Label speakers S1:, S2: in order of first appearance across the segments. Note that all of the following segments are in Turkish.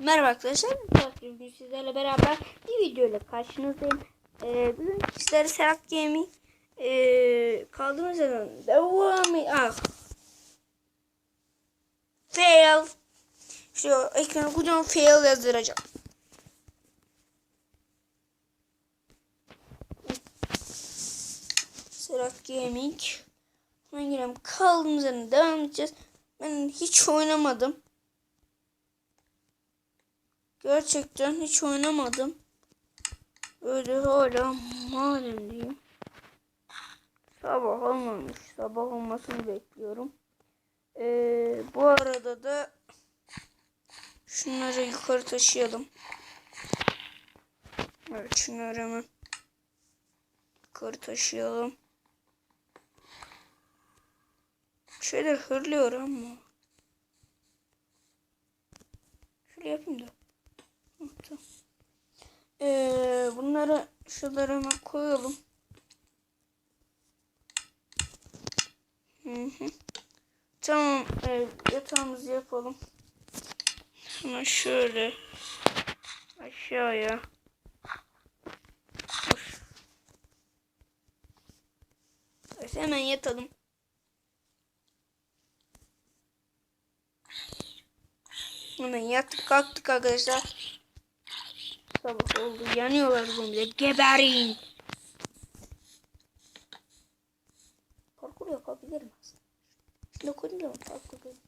S1: Merhaba arkadaşlar. Bugün sizlerle beraber bir video ile karşınızdayım. Ee, bugün sizlere Serap Gaming ee, kaldığımız yerden devam ah. Fail. Şu ekrana kocaman fail yazdıracağım. Serap Gaming. Hemen girelim. Kaldığımız yerden devam edeceğiz. Ben hiç oynamadım. Gerçekten hiç oynamadım. Öyle hala malum diyeyim. Sabah olmamış. Sabah olmasını bekliyorum. Ee, bu arada da şunları yukarı taşıyalım. Evet şunları hemen yukarı taşıyalım. Bir şeyler hırlıyor ama. Şöyle yapayım da. Ee, bunları şuralara koyalım. Hı hı. Tamam. E, yatağımızı yapalım. Hemen şöyle aşağıya. Evet, hemen yatalım. Hemen yattık kalktık arkadaşlar. Sabah oldu. Yanıyorlar zombiler. Geberin. Parkur yapabilirim aslında. Şimdi da parkur yapayım.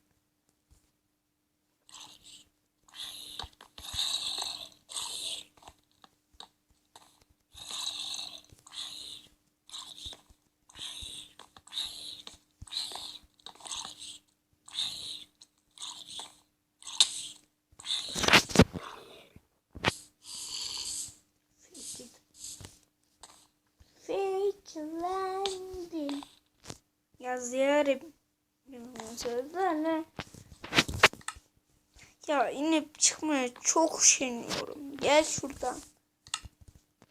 S1: Ya inip çıkmaya çok üşeniyorum. Gel şuradan.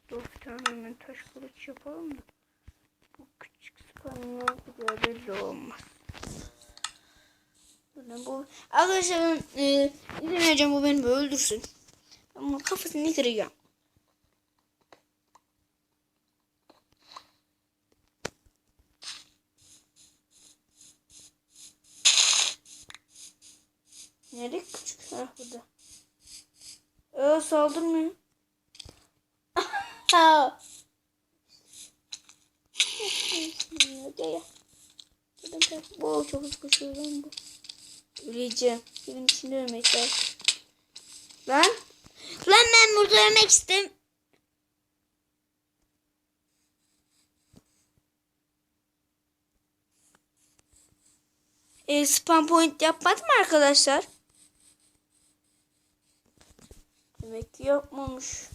S1: Dur bir tane hemen taş kılıç yapalım da. Bu küçük spamlar kadar belli olmaz. Bu arkadaşlar e, izlemeyeceğim bu beni öldürsün. Ama kafasını kıracağım. Nereye Ha burada. Ee, saldırmıyor. Ha. Gel. Bu çok hızlı koşuyor lan bu. Öleceğim. Benim içinde ölmek lazım. Lan. Lan ben burada ölmek istem. E, spam point yapmadım arkadaşlar. Demek ki yapmamış.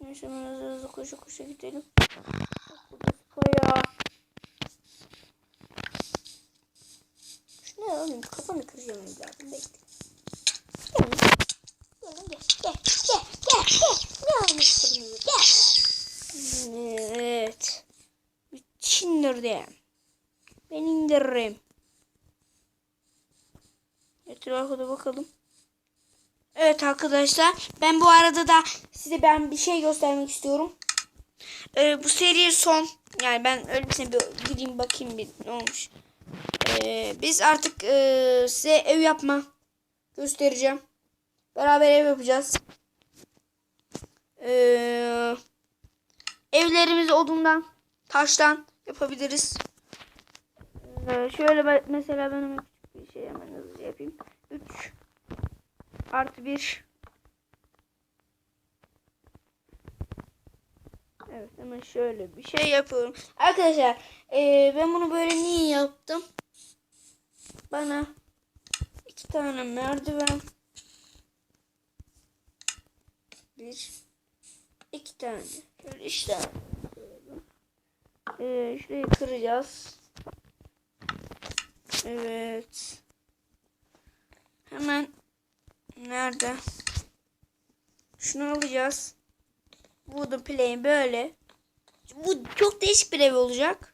S1: Neyse hemen hızlı hızlı koşa koşa gidelim. Burada spaya. Şu ne oğlum kafanı kıracağım evladım bekle. Gel gel gel gel gel gel. Ne kırmızı gel. Evet. İndirdim. Ben indiririm. Etrafa da bakalım. Evet arkadaşlar ben bu arada da size ben bir şey göstermek istiyorum. Ee, bu seri son yani ben öylesine bir gideyim bakayım bir ne olmuş. Ee, biz artık e, size ev yapma göstereceğim. Beraber ev yapacağız. Ee, evlerimiz odundan, taştan yapabiliriz. Ee, şöyle mesela ben hemen küçük bir şey hemen hızlıca yapayım. 3 artı 1 Evet hemen şöyle bir şey yapıyorum. Arkadaşlar eee, ben bunu böyle niye yaptım? Bana iki tane merdiven bir iki tane şöyle işte eee şurayı kıracağız. Evet. Hemen nerede? Şunu alacağız. Wooden plane böyle. Bu çok değişik bir ev olacak.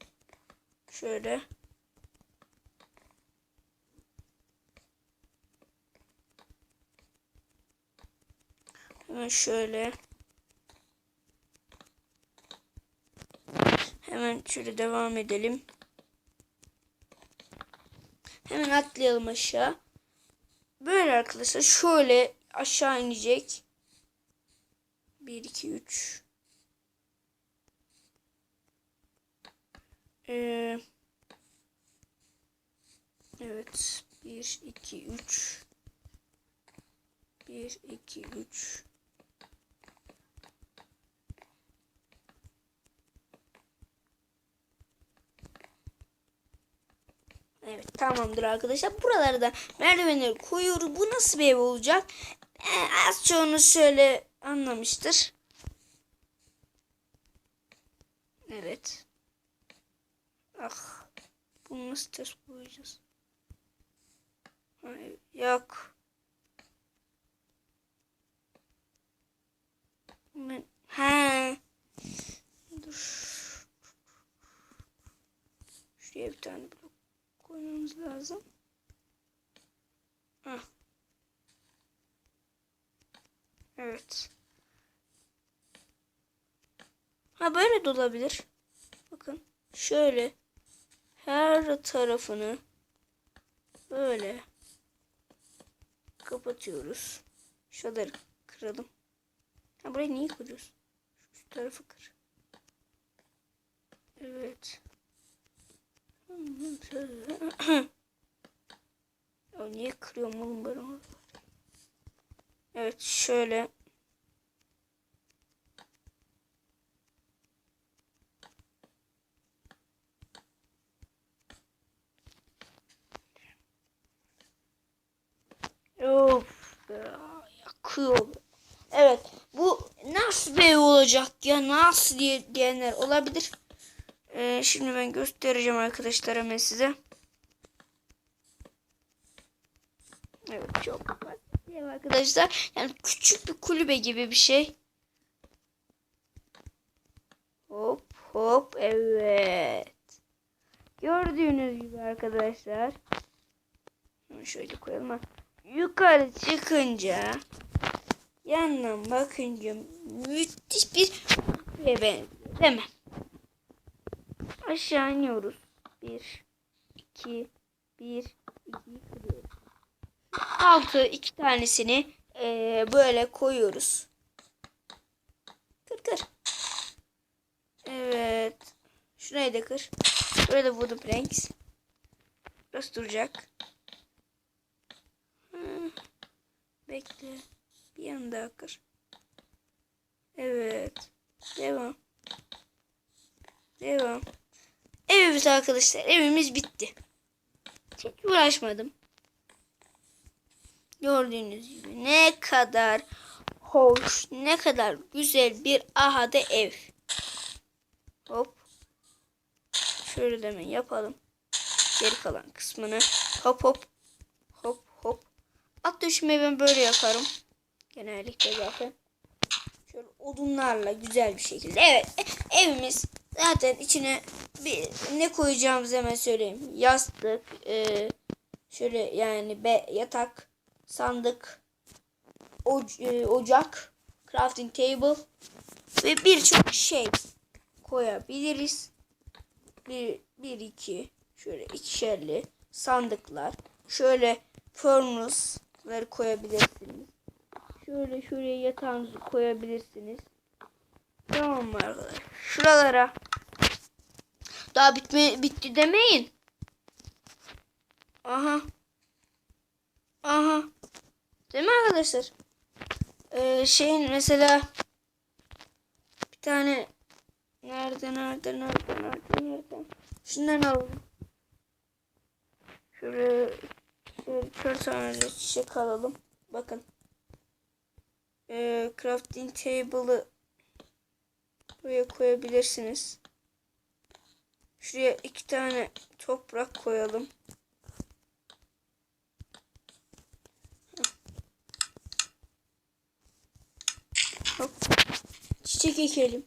S1: Şöyle. Hemen şöyle. Hemen şöyle devam edelim. Hemen atlayalım aşağı. Böyle arkadaşlar şöyle aşağı inecek. 1 2 3 Ee, evet 1 2 3 1 2 3 Evet tamamdır arkadaşlar. Buralarda merdivenleri koyuyoruz. Bu nasıl bir ev olacak? Ee, az çoğunuz şöyle anlamıştır. Evet. Ah. Bunu nasıl ters koyacağız? Hayır, yok. Ben, he. Dur. Şuraya bir tane blok koymamız lazım. Hah. Evet. Ha böyle de olabilir. Bakın şöyle her tarafını böyle kapatıyoruz. Şuraları kıralım. Ha burayı niye kırıyoruz? Şu tarafı kır. Evet. Ya niye kırıyorum oğlum ben onu? Evet şöyle. Of ya, yakıyor. Evet bu nasıl bir olacak ya nasıl diye diyenler olabilir. Ee, şimdi ben göstereceğim arkadaşlar hemen size. Evet çok basit arkadaşlar. Yani küçük bir kulübe gibi bir şey. Hop hop evet. Gördüğünüz gibi arkadaşlar. Hemen şöyle koyalım. Yukarı çıkınca yandan bakınca müthiş bir eve benziyor değil mi? Aşağı iniyoruz. Bir, iki, bir, iki kırıyoruz. Altı iki tanesini eee, böyle koyuyoruz. Kır kır. Evet. Şurayı da kır. Burada wooden planks. Burası duracak. Hı. Bekle. Bir yan daha kır. Evet. Devam. Devam. Evet arkadaşlar evimiz bitti. Hiç uğraşmadım. Gördüğünüz gibi ne kadar hoş, ne kadar güzel bir ahade ev. Hop. Şöyle de hemen yapalım. Geri kalan kısmını. Hop hop. Hop hop. At döşemeyi ben böyle yaparım. Genellikle zaten. Şöyle odunlarla güzel bir şekilde. Evet evimiz zaten içine bir ne koyacağımızı hemen söyleyeyim. Yastık, e, şöyle yani be, yatak, sandık, oc- e, ocak, crafting table ve birçok şey koyabiliriz. Bir, bir iki şöyle ikişerli sandıklar. Şöyle furnace'ları koyabilirsiniz. Şöyle şuraya yatağınızı koyabilirsiniz. Tamam mı arkadaşlar? Şuralara daha bitme bitti demeyin. Aha. Aha. Değil mi arkadaşlar? Ee, şeyin mesela bir tane nerede nerede nerede nerede nerede şundan alalım. Şöyle şöyle kör tane çiçek alalım. Bakın. Ee, crafting table'ı buraya koyabilirsiniz. Şuraya iki tane toprak koyalım. Hop. Çiçek ekelim.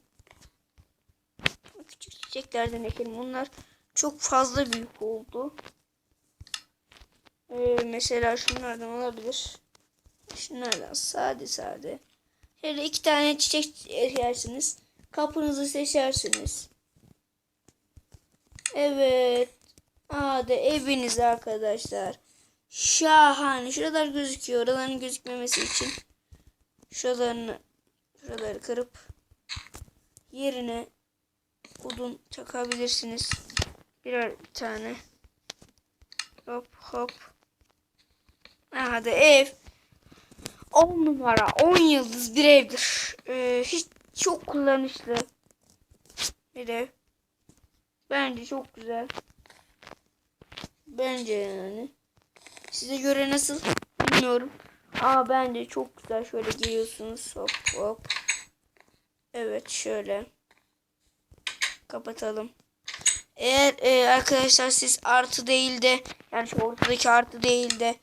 S1: Küçük çiçeklerden ekelim. Bunlar çok fazla büyük oldu. Ee, mesela şunlardan olabilir. Şunlardan sade sade. Şöyle iki tane çiçek ekersiniz. Kapınızı seçersiniz. Evet. Aa da eviniz arkadaşlar. Şahane. Şuralar gözüküyor. Oraların gözükmemesi için. Şuralarını şuraları kırıp yerine odun çakabilirsiniz. Birer tane. Hop hop. Aha da ev. 10 numara 10 yıldız bir evdir. Ee, hiç çok kullanışlı bir ev. Bence çok güzel. Bence yani. Size göre nasıl bilmiyorum. Aa bence çok güzel. Şöyle giriyorsunuz. Hop hop. Evet şöyle. Kapatalım. Eğer e, arkadaşlar siz artı değil de yani şu ortadaki artı değil de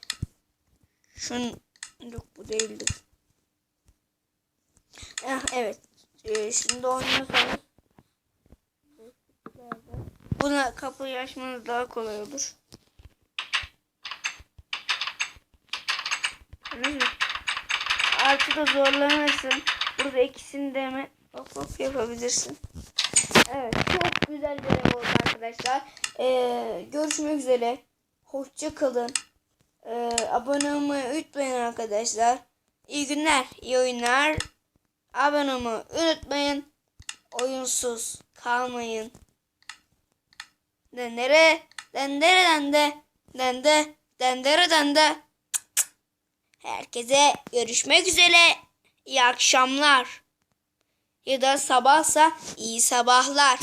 S1: şun yok bu değildi. Eh, evet. E, şimdi oynuyorsanız buna kapıyı açmanız daha kolay olur. Gördünüz mü? Artı da zorlanırsın. Burada ikisini de mi hop hop yapabilirsin. Evet çok güzel bir ev oldu arkadaşlar. Ee, görüşmek üzere. Hoşça kalın. Ee, abone olmayı unutmayın arkadaşlar. İyi günler, iyi oyunlar. Abone olmayı unutmayın. Oyunsuz kalmayın. Dendere, dendere dende, dende, dendere dende. Herkese görüşmek üzere. İyi akşamlar. Ya da sabahsa iyi sabahlar.